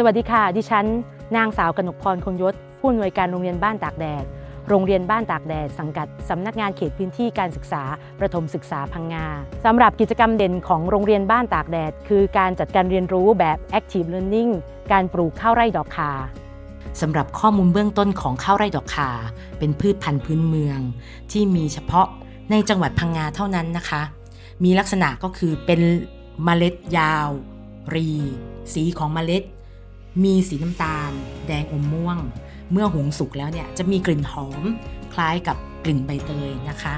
สวัสดีค่ะ ดิฉัน นางสาวกนกพรคงยศ ผู้อำนวยการโรงเรียนบ้านตากแดด โรงเรียนบ้านตากแดด สังกัดสำนักงานเขตพื้นที่การศึกษา ประถมศึกษาพังงาสำหรับกิจกรรมเด่นของโรงเรียนบ้านตากแดด คือการจัดการเรียนรู้แบบ active learning การปลูกข้าวไร่ดอกคาสำหรับข้อมูลเบื้องต้นของข้าวไร่ดอกคาเป็นพืชพันธุ์พื้นเมือง ที่มีเฉพาะในจังหวัดพังงาเท่านั้นนะคะ มีลักษณะก็คือเป็นเมล็ดยาว รี สีของเมล็ด มีสีน้ำตาล แดงอมม่วง เมื่อหุงสุกแล้วเนี่ยจะมีกลิ่นหอม คล้ายกับกลิ่นใบเตยนะคะ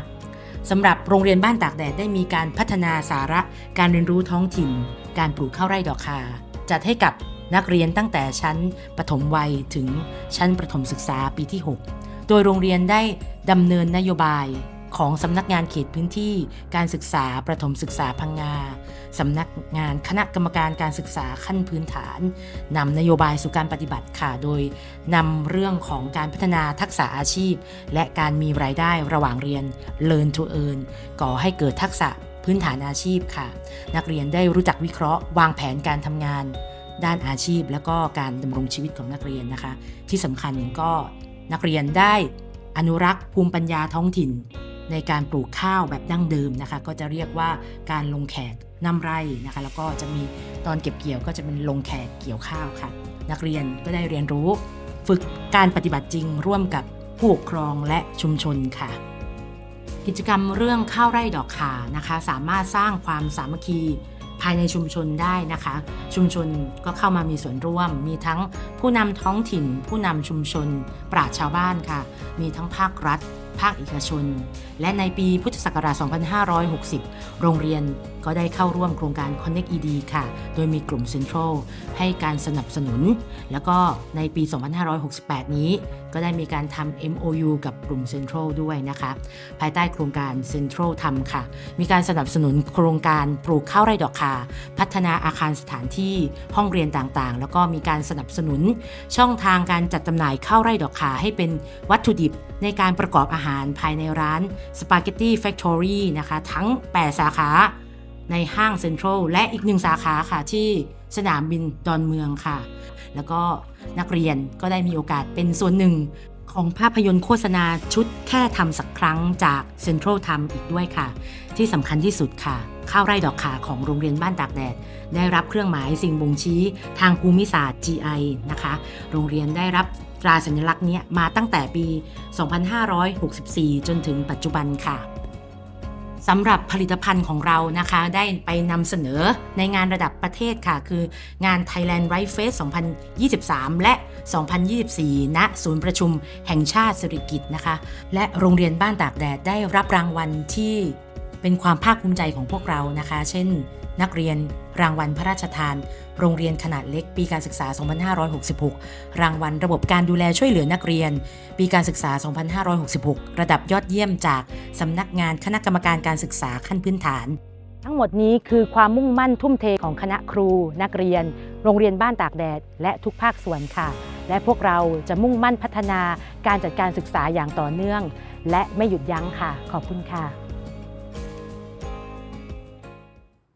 สำหรับโรงเรียนบ้านตากแดดได้มีการพัฒนาสาระการเรียนรู้ท้องถิ่น การปลูกข้าวไร่ดอกคา จัดให้กับนักเรียนตั้งแต่ชั้นปฐมวัยถึงชั้นประถมศึกษาปีที่ 6 โดยโรงเรียนได้ดำเนินนโยบาย ของสำนักงานเขตพื้นที่ การศึกษาประถมศึกษาพังงาสำนักงานคณะกรรมการการศึกษาขั้นพื้นฐานนำนโยบายสู่การปฏิบัติค่ะโดยนำเรื่องของการพัฒนาทักษะอาชีพ และการมีรายได้ระหว่างเรียน Learn to Earn ก่อให้เกิดทักษะพื้นฐานอาชีพค่ะ นักเรียนได้รู้จักวิเคราะห์ วางแผนการทำงาน ด้านอาชีพ และก็การดำรงชีวิตของนักเรียนนะคะ ที่สำคัญก็นักเรียนได้อนุรักษ์ภูมิปัญญาท้องถิ่น ในการปลูกข้าวแบบดั้งเดิมนะคะ ก็จะเรียกว่าการลงแขกนำไร่นะคะ แล้วก็จะมีตอนเก็บเกี่ยวก็จะเป็นลงแขกเกี่ยวข้าวค่ะ นักเรียนก็ได้เรียนรู้ ฝึกการปฏิบัติจริงร่วมกับผู้ปกครองและชุมชนค่ะ กิจกรรมเรื่องข้าวไร่ดอกขานะคะ สามารถสร้างความสามัคคีภายในชุมชนได้นะคะ ชุมชนก็เข้ามามีส่วนร่วม มีทั้งผู้นำท้องถิ่น ผู้นำชุมชน ปราชชาวบ้านค่ะ มีทั้งภาครัฐ ภาคเอกชน และในปีพุทธศักราช 2560 โรงเรียนก็ได้เข้าร่วมโครงการ Connect ED ค่ะ โดยมีกลุ่ม Central ให้การสนับสนุน แล้วก็ในปี 2568 นี้ ก็ได้มีการทำ MOU กับกลุ่ม Central ด้วยนะคะ ภายใต้โครงการ Central ทำค่ะ มีการสนับสนุนโครงการปลูกข้าวไร่ดอกคา พัฒนาอาคารสถานที่ห้องเรียนต่างๆ แล้วก็มีการสนับสนุนช่องทางการจัดจำหน่ายข้าวไร่ดอกคาให้เป็นวัตถุดิบในการประกอบอาาหารภายในร้าน Spaghetti Factory นะคะ ทั้ง 8 สาขาในห้างเซ็นทรัลและอีกหนึ่งสาขาค่ะที่สนามบินดอนเมืองค่ะ แล้วก็นักเรียนก็ได้มีโอกาสเป็นส่วนหนึ่งของภาพยนตร์โฆษณาชุดแค่ทำสักครั้งจากเซ็นทรัลทำอีกด้วยค่ะ ที่สำคัญที่สุดค่ะ ข้าวไร่ดอกขาของโรงเรียนบ้านตากแดด ได้รับเครื่องหมายสิ่งบ่งชี้ทางภูมิศาสตร์ GI นะคะ โรงเรียนได้รับ ตราสัญลักษณ์นี้มาตั้งแต่ปี 2564 จนถึงปัจจุบันค่ะสำหรับผลิตภัณฑ์ของเรานะคะได้ไปนำเสนอในงานระดับประเทศค่ะ คืองาน Thailand Rice Fest 2023 และ 2024 ณ ศูนย์ประชุมแห่งชาติสิริกิตนะคะ และโรงเรียนบ้านตากแดดได้รับรางวัลที่เป็นความภาคภูมิใจของพวกเรานะคะ เช่น นักเรียน รางวัลพระราชทาน โรงเรียนขนาดเล็ก ปีการศึกษา 2566 รางวัลระบบการดูแลช่วยเหลือนักเรียน ปีการศึกษา 2566 ระดับยอดเยี่ยมจากสำนักงานคณะกรรมการการศึกษาขั้นพื้นฐาน ทั้งหมดนี้คือความมุ่งมั่นทุ่มเทของคณะครู นักเรียน โรงเรียนบ้านตากแดด และทุกภาคส่วนค่ะ และพวกเราจะมุ่งมั่นพัฒนาการจัดการศึกษาอย่างต่อเนื่อง และไม่หยุดยั้งค่ะ ขอบคุณค่ะ